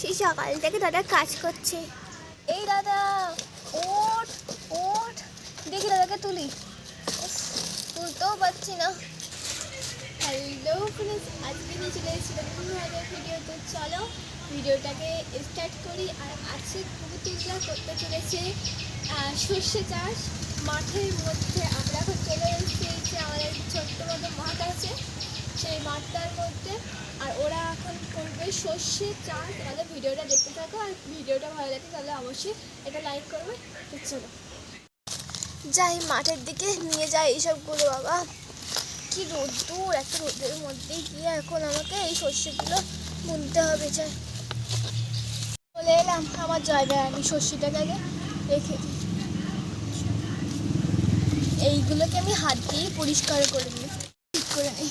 সেই সকাল থেকে দাদা কাজ করছে। এই দাদা, ওঠ ওঠ। দেখি দাদাকে তুলি। তুলতেও পারছি না। হ্যালো ফ্রেন্ডস আজকে নিয়ে চলে এসেছি নতুন ধরনের ভিডিও তো। চলো ভিডিওটাকে স্টার্ট করি। আর আজকে কুকুরটিরা করতে চলেছে। সর্ষে চাষ। মাঠের মধ্যে আমরা এখন চলে এসেছি। যে আমাদের ছোট্ট মতো মাঠ আছে, সেই মাঠটার মধ্যে। আর ওরা এখন করবে সর্ষে চাষ তাহলে ভিডিওটা দেখতে থাকো, আর ভিডিওটা ভালো লাগে তাহলে অবশ্যই এটা লাইক করবে। তো চলো। যাই, মাঠের দিকে নিয়ে যাই এইসবগুলো, বাবা। কি রোদ্দুর একটা রোদের মধ্যে গিয়ে এখন আমাকে এই শস্যগুলো বুনতে হবে, যাই। চলে এলাম, আমার জায়গায় আমি শস্যটাকে আগে রেখে দিই। এইগুলোকে আমি হাত দিয়ে পরিষ্কার করে নিই। ঠিক করে নিই।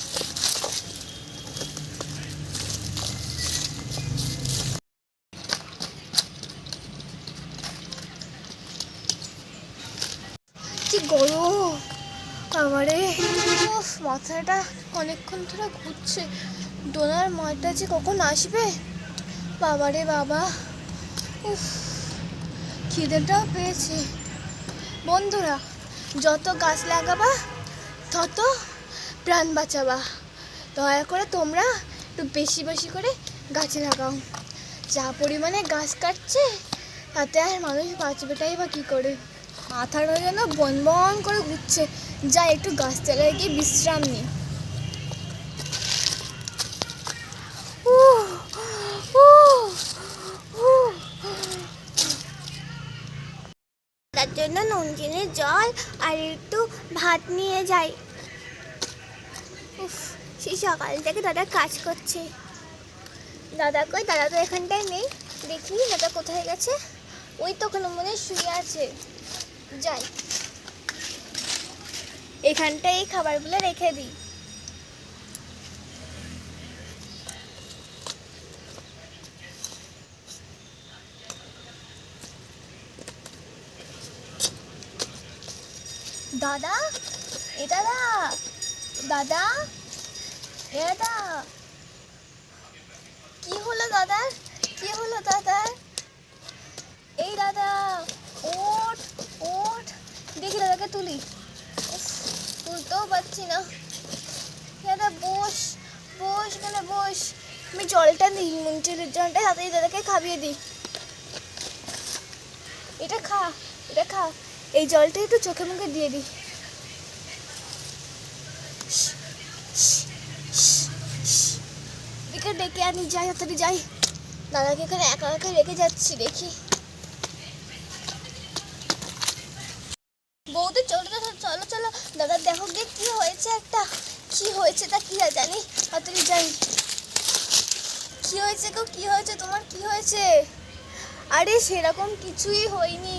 কি গরম! উফ, মাথাটা অনেকক্ষণ ধরে ঘুরছে। ডোনার মাটা যে কখন আসবে? বাবারে বাবা! উফ খিদেটাও পেয়েছে। বন্ধুরা যত গাছ লাগাবা তত প্রাণ বাঁচাবা। দয়া করে তোমরা একটু বেশি বেশি করে গাছ লাগাও। যা পরিমাণে গাছ কাটছে তাতে আর মানুষ বাঁচবেটাই বা কী করে? মাথাটা যেন বন বন করে ঘুরছে। যা একটু গাছ গাছতলায় গিয়ে বিশ্রাম নি। তার জন্য নুনচিনের জল আর একটু ভাত নিয়ে যাই। উফ, সেই সকাল থেকে দাদা কাজ করছে। দাদা কই? দাদা তো এখানটায় নেই। দেখি দাদা কোথায় গেছে? ওই তো ওখানে মনে শুয়ে আছে। যাই। এখানটায় এই খাবারগুলো রেখে দিই। দাদা? এ দাদা? দাদা? এ দাদা? কি হলো দাদার কি হলো দাদার এই দাদা ওঠ ওঠ দেখি দাদাকে তুলি উফ, তুলতেও পারছি না। দাদা, বস বস এখানে বস। আমি জলটা দিই নুন চিলের জলটা তাড়াতাড়ি দাদাকে খাবিয়ে দিই। এটা খা এটা খা। এই জলটা একটু চোখে মুখে দিয়ে দিই। ডেকে আনি, যাই, তাড়াতাড়ি যাই। দাদাকে এখানে একা একা রেখে যাচ্ছি, দেখি বৌদি চলো চলো চলো চলো দাদা দেখো গিয়ে কি হয়েছে একটা কি হয়েছে তা কি জানি? তাড়াতাড়ি জানি। কি হয়েছে গো? কি হয়েছে তোমার? কি হয়েছে? আরে সেরকম কিছুই হয়নি।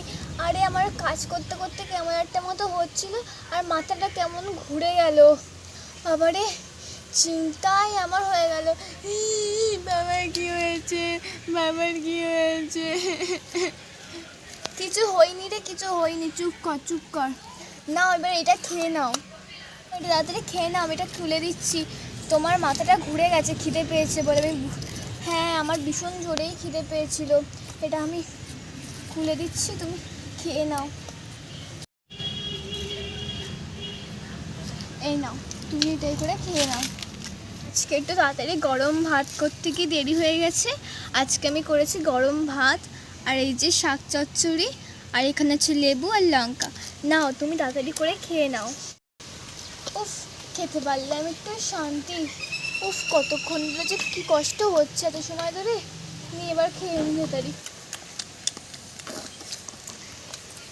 আরে আমার কাজ করতে করতে কেমন একটা মতো হচ্ছিল আর মাথাটা কেমন ঘুরে গেল। বাবারে চিন্তায় আমার হয়ে গেল। বাবার কি হয়েছে? বাবার কি হয়েছে? কিছু হয়নি রে, কিছু হয়নি। চুপ কর চুপ কর। না এবার এটা খেয়ে নাও। এটা তাড়াতাড়ি খেয়ে নাও, আমি এটা তুলে দিচ্ছি। তোমার মাথাটা ঘুরে গেছে, খিদে পেয়েছে বলে আমি হ্যাঁ আমার ভীষণ জোরেই খিদে পেয়েছিল। এটা আমি খুলে দিচ্ছি, তুমি খেয়ে নাও। এই নাও, তুমি এটাই করে খেয়ে নাও। আজকে একটু তাড়াতাড়ি গরম ভাত করতে কি দেরি হয়ে গেছে? আজকে আমি করেছি গরম ভাত আর এই যে শাক চচ্চড়ি আর এখানে আছে লেবু আর লঙ্কা। নাও, তুমি তাড়াতাড়ি করে খেয়ে নাও। খেতে পারলে আমি একটু শান্তি। উফ, কতক্ষণ ধরে যে কী কষ্ট হচ্ছে এত সময় ধরে। নিয়ে এবার খেয়ে নিই তাড়াতাড়ি।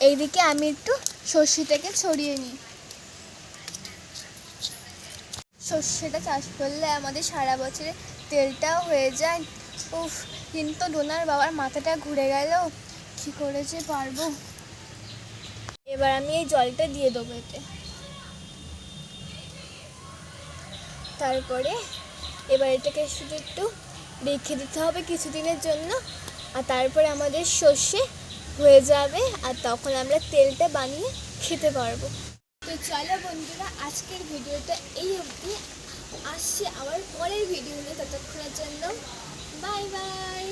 এইদিকে আমি একটু সর্ষেটাকে ছড়িয়ে নিই। সর্ষেটা চাষ করলে আমাদের সারা বছরে তেলটাও হয়ে যায়। উফ, কিন্তু ডোনার বাবার মাথাটা ঘুরে গেল। কী করে যে পারব। এবার আমি এই জলটা দিয়ে দেবো এতে। তারপরে এবার এটাকে শুধু একটু রেখে দিতে হবে কিছুদিনের জন্য, আর তারপরে আমাদের সর্ষে হয়ে যাবে, আর তখন আমরা তেলটা বানিয়ে খেতে পারব। তো চলো বন্ধুরা, আজকের ভিডিওটা এই অবধি। আসছে আবার পরের ভিডিও নিয়ে ততক্ষণের জন্য। Bye bye.